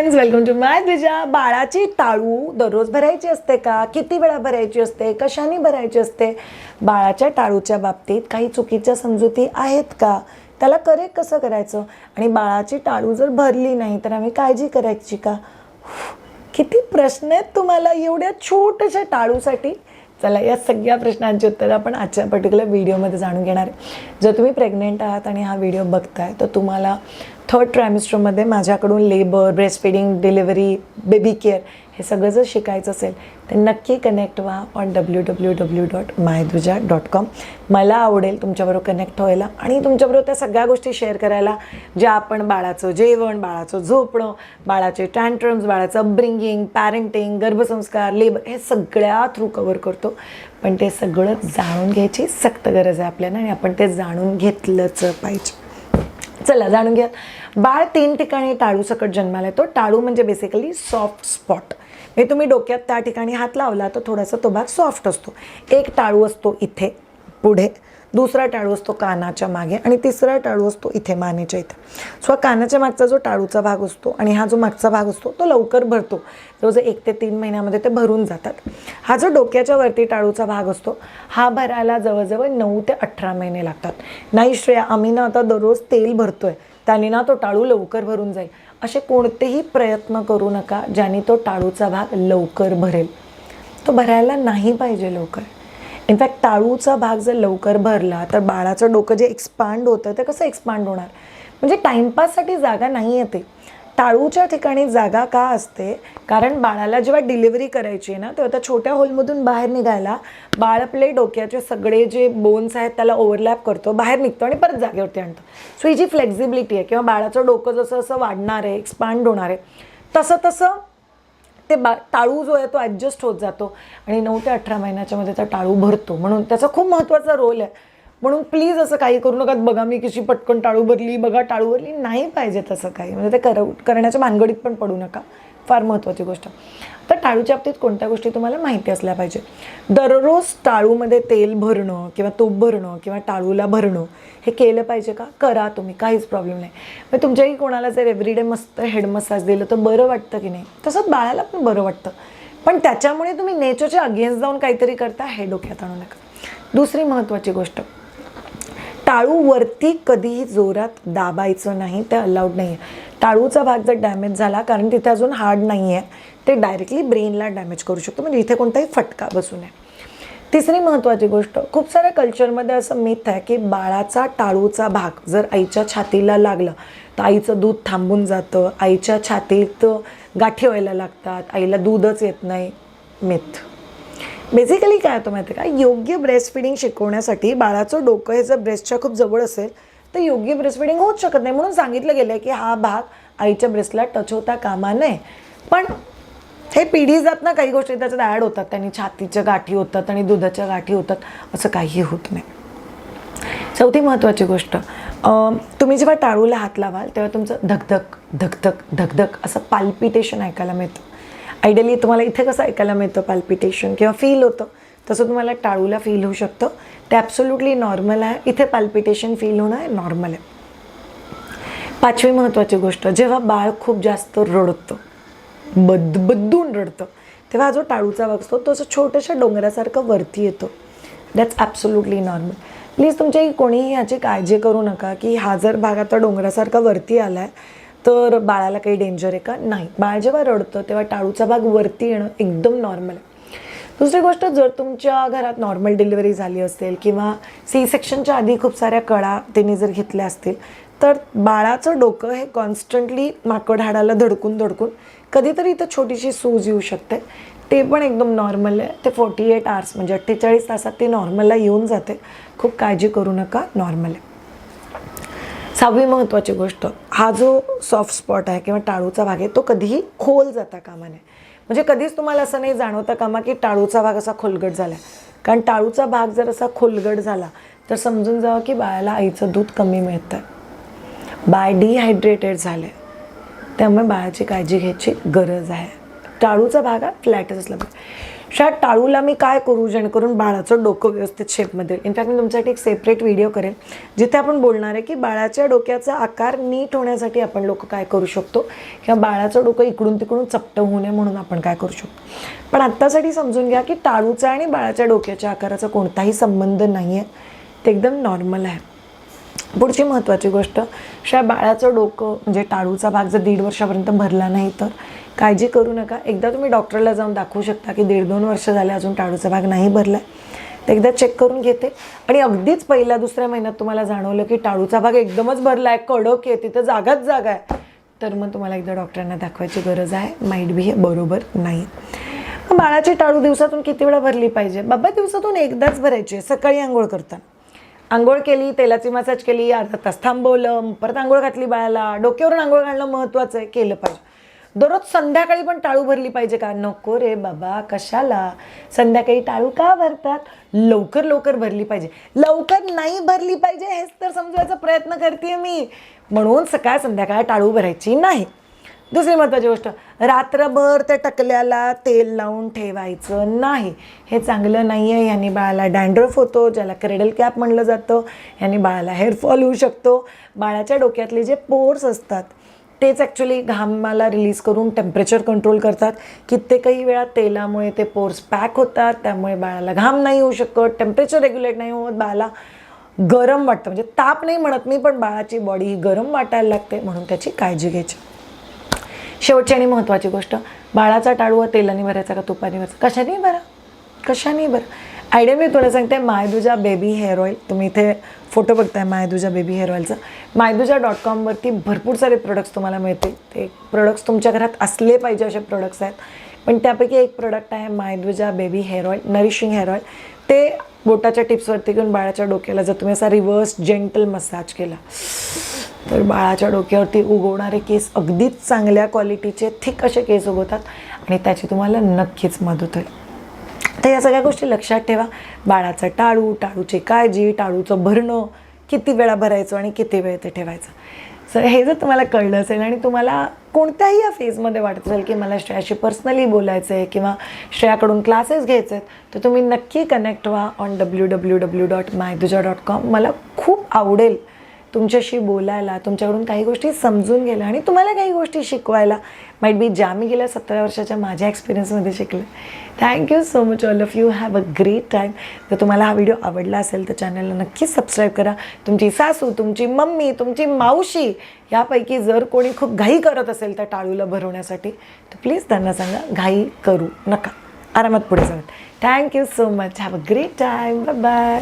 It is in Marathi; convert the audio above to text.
Friends welcome to my Dwija बाळाची टाळू दररोज भरायची असते का? किती वेळा भरायची असते? कशाने भरायची असते? बाळाच्या टाळूच्या बाबतीत काही चुकीच्या समजुती आहेत का? त्याला करेक्ट कसं करायचं? आणि बाळाची टाळू जर भरली नाही तर आम्ही काळजी करायची का? किती प्रश्न आहेत तुम्हाला एवढ्या छोट्याशा टाळूसाठी? चला या सगळ्या प्रश्नांची उत्तरं आपण आजच्या पर्टिक्युलर व्हिडिओमध्ये जाणून घेणार आहे. जर तुम्ही प्रेग्नेंट आहात आणि हा व्हिडिओ बघताय तर तुम्हाला थर्ड ट्रायमिस्टरमध्ये माझ्याकडून labour breastfeeding delivery baby care हे सगळं जर शिकायचं असेल तर नक्की कनेक्ट व्हा on W W W dot Mayduja dot com मला आवडेल तुमच्याबरोबर कनेक्ट व्हायला आणि तुमच्याबरोबर त्या सगळ्या गोष्टी शेअर करायला ज्या आपण बाळाचं जेवण बाळाचं झोपणं बाळाचे टँट्रम्स बाळाचं अपब्रिंगिंग पॅरेंटिंग गर्भसंस्कार लेबर हे सगळ्या थ्रू कवर करतो. पण ते सगळं जाणून घ्यायची सक्त गरज आहे आपल्याला आणि आपण ते जाणून घेतलंच पाहिजे. चला जाणून घ्या बाळ तीन ठिकाणी टाळू सकट जन्माला येतो. टाळू म्हणजे बेसिकली सॉफ्ट स्पॉट म्हणजे तुम्ही डोक्यात त्या ठिकाणी हात लावला तर थोडासा तो भाग सॉफ्ट असतो. एक टाळू असतो इथे पुढे. दुसरा टाळू असतो कानाच्या मागे आणि तिसरा टाळू असतो इथे मानेच्या इथे. सो हा कानाच्या मागचा जो टाळूचा भाग असतो आणि हा जो मागचा भाग असतो तो लवकर भरतो. रोज एक ते तीन महिन्यामध्ये ते भरून जातात. हा जो डोक्याच्या वरती टाळूचा भाग असतो हा भरायला जवळजवळ नऊ ते अठरा महिने लागतात. नाही श्रेया आम्ही ना आता दररोज तेल भरतोय. त्याने ना तो टाळू लवकर भरून जाईल. असे कोणतेही प्रयत्न करू नका ज्याने तो टाळूचा भाग लवकर भरेल. तो भरायला नाही पाहिजे लवकर. इनफॅक्ट टाळूचा भाग जर लवकर भरला तर बाळाचं डोकं जे एक्सपांड होतं ते कसं एक्सपांड होणार? म्हणजे टाईमपाससाठी जागा नाही येते टाळूच्या ठिकाणी जागा का असते? कारण बाळाला जेव्हा डिलिव्हरी करायची आहे ना तेव्हा त्या छोट्या होलमधून बाहेर निघायला बाळ आपले डोक्याचे सगळे जे बोन्स आहेत त्याला ओव्हरलॅप करतो बाहेर निघतो आणि परत जागेवरती आणतो. सो ही जी फ्लेक्झिबिलिटी आहे किंवा बाळाचं डोकं जसं असं वाढणार आहे एक्सपांड होणार आहे तसं तसं ते बा टाळू जो आहे तो ॲडजस्ट होत जातो. आणि नऊ ते अठरा महिन्याच्या मध्ये त्या टाळू भरतो. म्हणून त्याचा खूप महत्त्वाचा रोल आहे. म्हणून प्लीज असं काही करू नका. बघा मी कशी पटकन टाळू भरली. बघा टाळू भरली. नाही पाहिजे तसं काही. म्हणजे ते कर करण्याच्या भानगडीत पण पडू नका. फार महत्त्वाची गोष्ट. तर टाळूच्या बाबतीत कोणत्या गोष्टी तुम्हाला माहिती असल्या पाहिजे? दररोज टाळूमध्ये तेल भरणं किंवा तूप भरणं किंवा टाळूला भरणं हे केलं पाहिजे का? करा तुम्ही काहीच प्रॉब्लेम नाही. मग तुमच्याही कोणाला जर एव्हरीडे मस्त हेड मसाज दिलं तर बरं वाटतं की नाही? तसंच बाळाला पण बरं वाटतं. पण त्याच्यामुळे तुम्ही नेचरच्या अगेन्स्ट जाऊन काहीतरी करता हे डोक्यात आणू नका. दुसरी महत्त्वाची गोष्ट टाळूवरती कधीही जोरात दाबायचं नाही ते अलाउड नाही आहे टाळूचा भाग जर डॅमेज झाला कारण तिथे अजून हार्ड नाही आहे ते डायरेक्टली ब्रेनला डॅमेज करू शकतो. म्हणजे इथे कोणताही फटका बसू नये. तिसरी महत्त्वाची गोष्ट खूप साऱ्या कल्चरमध्ये असं मिथ आहे की बाळाचा टाळूचा भाग जर आईच्या छातीला लागला तर आईचं दूध थांबून जातं. आईच्या छातीत गाठी व्हायला लागतात. आईला दूधच येत नाही. मिथ बेसिकली काय होतं माहिती आहे का? योग्य ब्रेस्ट फिडिंग शिकवण्यासाठी बाळाचं डोकं हे जर ब्रेस्टच्या खूप जवळ असेल तर योग्य ब्रेस्ट फिडिंग होऊच शकत नाही. म्हणून सांगितलं गेलं आहे की हा भाग आईच्या ब्रेस्टला टच होता कामा नये. पण हे पिढी जात ना काही गोष्टी त्याच्यात ॲड होतात. त्यांनी छातीच्या गाठी होतात आणि दुधाच्या गाठी होतात असं काही होत नाही. चौथी महत्त्वाची गोष्ट तुम्ही जेव्हा टाळूला हात लावाल तेव्हा तुमचं धकधक धकधक धकधक असं पाल्पिटेशन ऐकायला मिळतं. आयडियली तुम्हाला इथे कसं ऐकायला मिळतं पॅल्पिटेशन किंवा फील होतं. तसं तुम्हाला टाळूला फील होऊ शकतं. ते ॲब्सोल्युटली नॉर्मल आहे. इथे पॅल्पिटेशन फील होणं हे नॉर्मल आहे. पाचवी महत्त्वाची गोष्ट जेव्हा बाळ खूप जास्त रडतं बद बद्दून रडतं तेव्हा हा जो टाळूचा भाग असतो तो असं छोट्याशा डोंगरासारखं वरती येतो. दॅट्स ॲब्सोल्युटली नॉर्मल प्लीज तुमच्याही कोणीही याची काळजी करू नका की हा जर भाग आता डोंगरासारखा वरती आला आहे तर बाळाला काही डेंजर आहे का? नाही. बाळ जेव्हा रडतं तेव्हा टाळूचा भाग वरती येणं एकदम नॉर्मल आहे. दुसरी गोष्ट जर तुमच्या घरात नॉर्मल डिलिव्हरी झाली असेल किंवा सी सेक्शनच्या आधी खूप साऱ्या कळा त्यांनी जर घेतल्या असतील तर बाळाचं डोकं हे कॉन्स्टंटली माकड हाडाला धडकून धडकून कधीतरी इथं छोटीशी सूज येऊ शकते. ते पण एकदम नॉर्मल आहे. ते फोर्टी एट आवर्स म्हणजे अठ्ठेचाळीस तासात ते नॉर्मलला येऊन जाते. खूप काळजी करू नका नॉर्मल आहे. सहावी महत्त्वाची गोष्ट हा जो सॉफ्ट स्पॉट आहे किंवा टाळूचा भाग आहे तो कधीही खोल जाता कामा नये. म्हणजे कधीच तुम्हाला असं नाही जाणवता कामा की टाळूचा भाग असा खोलगट झाला कारण टाळूचा भाग जर असा खोलगट झाला तर समजून जावं की बाळाला आईचं दूध कमी मिळतं आहे बाळ डिहायड्रेटेड झालं आहे त्यामुळे बाळाची काळजी घ्यायची गरज आहे. टाळूचा भाग हा फ्लॅटच असला पाहिजे. अशा टाळूला मी काय करू जेणेकरून बाळाचं डोकं व्यवस्थित शेपमध्ये इनफॅक्ट मी तुमच्यासाठी एक सेपरेट व्हिडिओ करेल जिथे आपण बोलणार आहे की बाळाच्या डोक्याचा आकार नीट होण्यासाठी आपण लोक काय करू शकतो किंवा बाळाचं डोकं इकडून तिकडून चपटं होऊ नये म्हणून आपण काय करू शकतो. पण आत्तासाठी समजून घ्या की टाळूचा आणि बाळाच्या डोक्याच्या आकाराचा कोणताही संबंध नाही आहे ते एकदम नॉर्मल आहे. पुढची महत्त्वाची गोष्ट शिवाय बाळाचं डोकं म्हणजे टाळूचा भाग जर दीड वर्षापर्यंत भरला नाही तर काळजी करू नका. एकदा तुम्ही डॉक्टरला जाऊन दाखवू शकता की दीड दोन वर्ष झाले अजून टाळूचा भाग नाही भरला आहे तर एकदा चेक करून घेते. आणि अगदीच पहिल्या दुसऱ्या महिन्यात तुम्हाला जाणवलं की टाळूचा भाग एकदमच भरला आहे कडक आहे तिथं जागाच जागा आहे. तर मग तुम्हाला एकदा डॉक्टरांना दाखवायची गरज आहे. माईट बी हे बरोबर नाही. बाळाची टाळू दिवसातून किती वेळा भरली पाहिजे? बाबा दिवसातून एकदाच भरायची आहे. सकाळी आंघोळ करताना. आंघोळ केली तेलाची मसाज केली अर्धा तास थांबवलं परत आंघोळ घातली बाळाला. डोक्यावरून आंघोळ घालणं महत्त्वाचं आहे केलं पाहिजे. दररोज संध्याकाळी पण टाळू भरली पाहिजे का? नको रे बाबा कशाला? संध्याकाळी टाळू का भरतात? लवकर लवकर भरली पाहिजे. लवकर नाही भरली पाहिजे हेच तर समजवायचा प्रयत्न करते मी. म्हणून सकाळ संध्याकाळ टाळू भरायची नाही. दुसरी महत्त्वाची गोष्ट रात्रभर त्या टकल्याला तेल लावून ठेवायचं नाही. हे चांगलं नाही आहे याने बाळाला डँड्रफ होतो ज्याला क्रेडल कॅप म्हणलं जातं. याने बाळाला हेअरफॉल होऊ शकतो. बाळाच्या डोक्यातले जे पोर्स असतात तेच ॲक्च्युली घामाला रिलीज करून टेम्परेचर कंट्रोल करतात. कित्येकही वेळा तेलामुळे ते पोर्स पॅक होतात. त्यामुळे बाळाला घाम नाही होऊ शकत टेम्परेचर रेग्युलेट नाही होत. बाळाला गरम वाटतं. म्हणजे ताप नाही म्हणत मी पण बाळाची बॉडी ही गरम वाटायला लागते म्हणून त्याची काळजी घ्यायची. शेवटची आणि महत्त्वाची गोष्ट बाळाचा टाळू तेलाने भरायचा का तुपाने भरायचा कशाने भरा. कशाने भरा. आयडिया मी तुला सांगते मायदुजा बेबी हेअर ऑइल तुम्ही इथे फोटो बघताय मायदुजा बेबी हेअर ऑइलचं मायदुजा डॉट कॉमवरती भरपूर सारे प्रोडक्ट्स तुम्हाला मिळतील ते प्रोडक्ट्स तुमच्या घरात असले पाहिजे असे प्रोडक्ट्स आहेत. पण त्यापैकी एक प्रोडक्ट आहे Mayduja baby hair oil nourishing hair oil ते बोटाच्या टिप्सवरती घेऊन बाळाच्या डोक्याला जर तुम्ही असा रिव्हर्स जेंटल मसाज केला तर बाळाच्या डोक्यावरती उगवणारे केस अगदीच चांगल्या क्वालिटीचे थिक असे केस उगवतात आणि त्याची तुम्हाला नक्कीच मदत होईल. तर या सगळ्या गोष्टी लक्षात ठेवा. बाळाचं टाळू टाळूची काळजी टाळूचं भरणं किती वेळा भरायचं आणि किती वेळ ते ठेवायचं. सर हे जर तुम्हाला कळलं असेल आणि तुम्हाला कोणत्याही या फेजमध्ये वाटत असेल की मला श्रेयाशी पर्सनली बोलायचं आहे किंवा श्रेयाकडून क्लासेस घ्यायचे आहेत तर तुम्ही नक्की कनेक्ट व्हा on W W W dot Mayduja dot com मला खूप आवडेल तुमच्याशी बोलायला तुमच्याकडून काही गोष्टी समजून गेल्या आणि तुम्हाला काही गोष्टी शिकवायला. माईट बी ज्या मी गेल्या सतरा वर्षाच्या माझ्या एक्सपिरियन्समध्ये शिकले. Thank you so much all of you have a great time जर तुम्हाला हा व्हिडिओ आवडला असेल तर चॅनलला नक्कीच सबस्क्राईब करा. तुमची सासू तुमची मम्मी तुमची मावशी यापैकी जर कोणी खूप घाई करत असेल त्या टाळूला भरवण्यासाठी तर प्लीज त्यांना सांगा घाई करू नका. आरामात पुढे जाऊ thank you so much have a great time bye bye